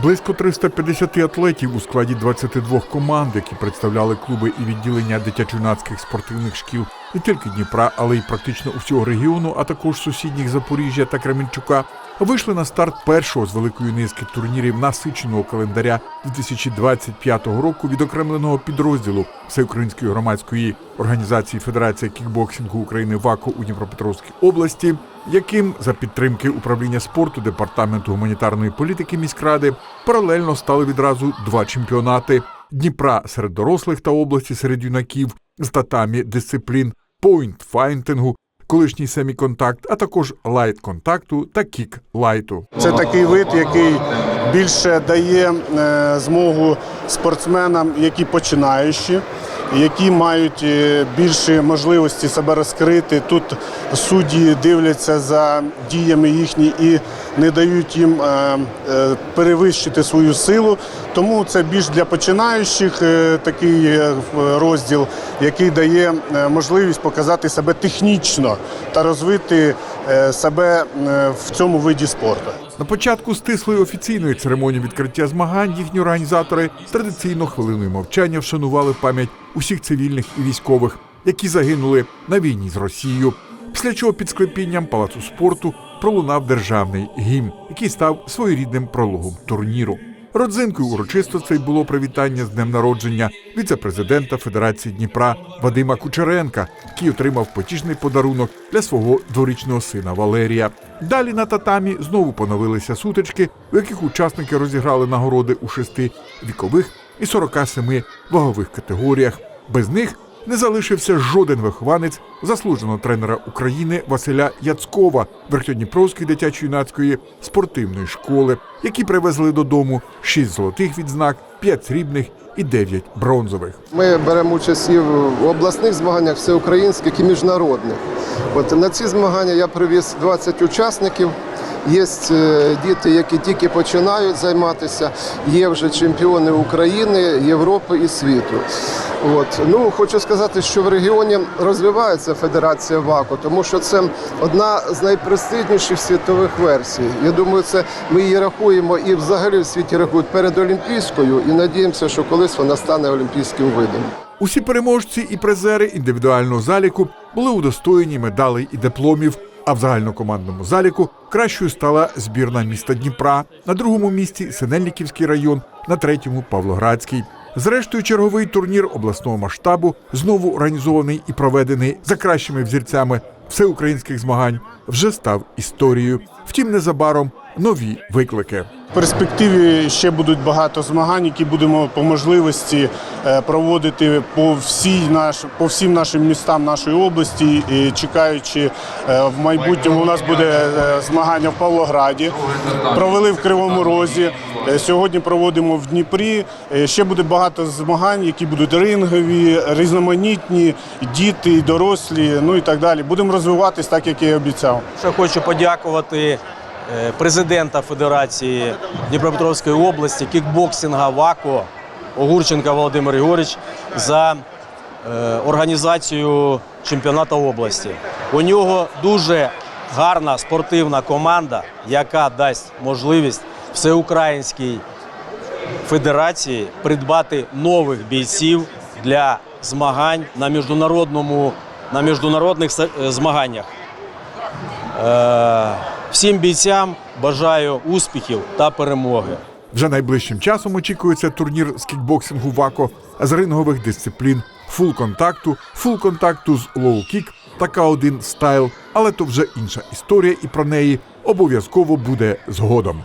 Близько 350 атлетів у складі 22 команд, які представляли клуби і відділення дитячо-юнацьких спортивних шкіл не тільки Дніпра, але й практично усього регіону, а також сусідніх Запоріжжя та Кременчука, вийшли на старт першого з великої низки турнірів насиченого календаря 2025 року, відокремленого підрозділу Всеукраїнської громадської організації Федерація кікбоксингу України ВАКО у Дніпропетровській області, яким за підтримки управління спорту департаменту гуманітарної політики міськради паралельно стали відразу два чемпіонати Дніпра серед дорослих та області серед юнаків з татамі дисциплін пойнт-файнтингу, колишній семіконтакт, а також лайт-контакту та кік-лайту. Це такий вид, який більше дає е, змогу спортсменам, які починаючі, які мають е, більше можливості себе розкрити. Тут судді дивляться за діями їхні і не дають їм е, е, перевищити свою силу. Тому це більш для починаючих такий розділ, який дає можливість показати себе технічно та розвити себе в цьому виді спорту. На початку стислої офіційної церемонії відкриття змагань їхні організатори традиційно хвилиною мовчання вшанували пам'ять усіх цивільних і військових, які загинули на війні з Росією. Після чого під склепінням палацу спорту пролунав державний гімн, який став своєрідним прологом турніру. Родзинкою урочистостей було привітання з днем народження віце-президента Федерації Дніпра Вадима Кучеренка, який отримав потішний подарунок для свого дворічного сина Валерія. Далі на татамі знову поновилися сутички, у яких учасники розіграли нагороди у шести вікових і 47 вагових категоріях. Без них не залишився жоден вихованець заслуженого тренера України Василя Яцкова Верхньодніпровської дитячо-юнацької спортивної школи, які привезли додому 6 золотих відзнак, 5 срібних і 9 бронзових. Ми беремо участь і в обласних змаганнях, всеукраїнських і міжнародних. От на ці змагання я привіз 20 учасників. Є е, діти, які тільки починають займатися. Є вже чемпіони України, Європи і світу. От ну хочу сказати, що в регіоні розвивається федерація ВАКО, тому що це одна з найпрестижніших світових версій. Я думаю, це ми її рахуємо і взагалі в світі рахують перед Олімпійською, і надіємося, що колись вона стане олімпійським видом. Усі переможці і призери індивідуального заліку були удостоєні медалей і дипломів. А в загальнокомандному заліку кращою стала збірна міста Дніпра, на другому місці Синельниківський район, на третьому Павлоградський. Зрештою, черговий турнір обласного масштабу, знову організований і проведений за кращими взірцями всеукраїнських змагань, вже став історією. Втім, незабаром нові виклики. В перспективі ще будуть багато змагань, які будемо по можливості е, проводити по всій наш, по всім нашим містам нашої області. І чекаючи е, в майбутньому, у нас буде е, змагання в Павлограді. Провели в Кривому Розі. Сьогодні проводимо в Дніпрі. Ще буде багато змагань, які будуть рингові, різноманітні, діти, дорослі, ну і так далі. Будемо розвиватись так, як я і обіцяв. Ще хочу подякувати президента Федерації Дніпропетровської області, кікбоксинга ВАКО Огурченка Володимир Григорович за е, організацію чемпіонату області. У нього дуже гарна спортивна команда, яка дасть можливість всеукраїнській федерації придбати нових бійців для змагань на міжнародному на міжнародних е, змаганнях. Всім бійцям бажаю успіхів та перемоги. Вже найближчим часом очікується турнір з кікбоксингу ВАКО з рингових дисциплін фул контакту, фул контакту з лоу-кік та К1 стайл. Але то вже інша історія, і про неї обов'язково буде згодом.